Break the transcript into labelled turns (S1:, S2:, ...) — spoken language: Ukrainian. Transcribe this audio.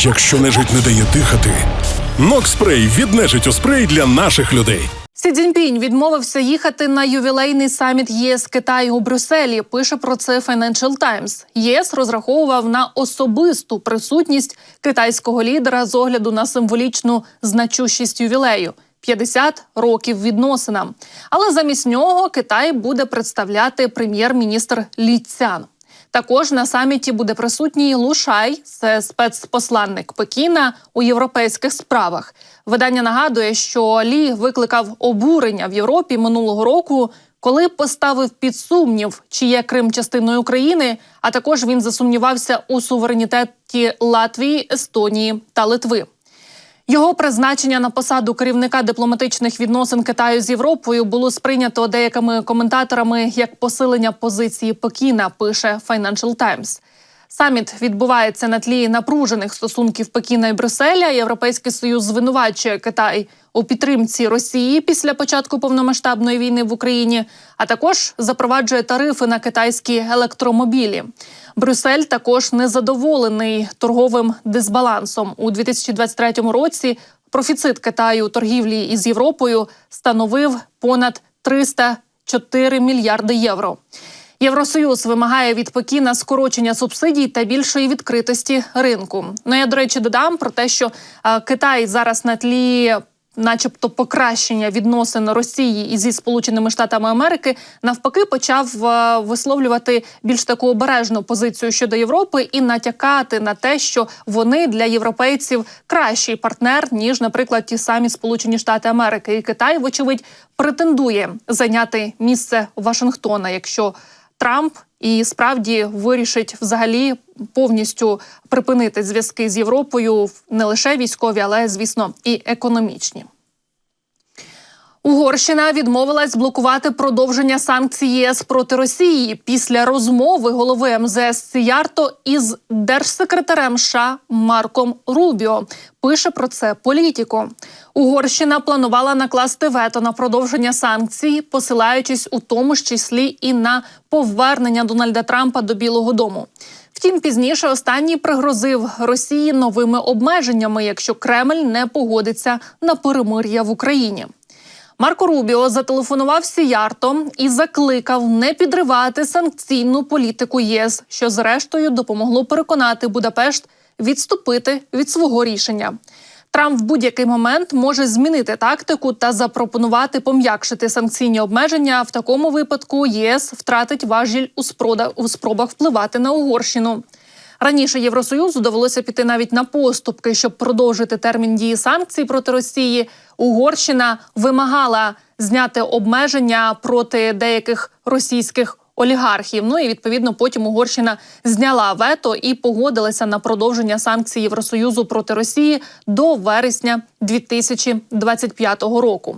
S1: Якщо нежить не дає дихати, Нокспрей від нежиттю спрей для наших людей.
S2: Сі Цзіньпінь відмовився їхати на ювілейний саміт ЄС Китаю у Брюсселі. Пише про це Financial Times. ЄС розраховував на особисту присутність китайського лідера з огляду на символічну значущість ювілею. 50 років відносинам. Але замість нього Китай буде представляти прем'єр-міністр Лі Цян. Також на саміті буде присутній Лушай, це спецпосланник Пекіна у європейських справах. Видання нагадує, що Лі викликав обурення в Європі минулого року, коли поставив під сумнів, чи є Крим частиною України. А також він засумнівався у суверенітеті Латвії, Естонії та Литви. Його призначення на посаду керівника дипломатичних відносин Китаю з Європою було сприйнято деякими коментаторами як посилення позиції Пекіна. Пише Financial Times. Саміт відбувається на тлі напружених стосунків Пекіна і Брюсселя. Європейський союз звинувачує Китай у підтримці Росії після початку повномасштабної війни в Україні, а також запроваджує тарифи на китайські електромобілі. Брюссель також незадоволений торговим дисбалансом у 2023 році. Профіцит Китаю торгівлі із Європою становив понад 304 мільярди євро. Євросоюз вимагає від Пекіна скорочення субсидій та більшої відкритості ринку. Ну я до речі додам про те, що Китай зараз на тлі. Начебто покращення відносин Росії із зі Сполученими Штатами Америки навпаки почав висловлювати більш таку обережну позицію щодо Європи і натякати на те, що вони для європейців кращий партнер ніж, наприклад, ті самі Сполучені Штати Америки. І Китай, вочевидь, претендує зайняти місце Вашингтона, якщо Трамп і справді вирішить взагалі повністю припинити зв'язки з Європою не лише військові, але звісно і економічні. Угорщина відмовилась блокувати продовження санкцій ЄС проти Росії після розмови голови МЗС Сіярто із держсекретарем США Марком Рубіо. Пише про це політіко. Угорщина планувала накласти вето на продовження санкцій, посилаючись у тому ж числі і на повернення Дональда Трампа до Білого Дому. Втім, пізніше останній пригрозив Росії новими обмеженнями, якщо Кремль не погодиться на перемир'я в Україні. Марко Рубіо зателефонував Сіярто і закликав не підривати санкційну політику ЄС, що зрештою допомогло переконати Будапешт відступити від свого рішення. Трамп в будь-який момент може змінити тактику та запропонувати пом'якшити санкційні обмеження. В такому випадку ЄС втратить важіль у, спрода, у спробах впливати на Угорщину. Раніше Євросоюзу довелося піти навіть на поступки, щоб продовжити термін дії санкцій проти Росії. Угорщина вимагала зняти обмеження проти деяких російських олігархів. Ну і відповідно потім Угорщина зняла вето і погодилася на продовження санкцій Євросоюзу проти Росії до вересня 2025 року.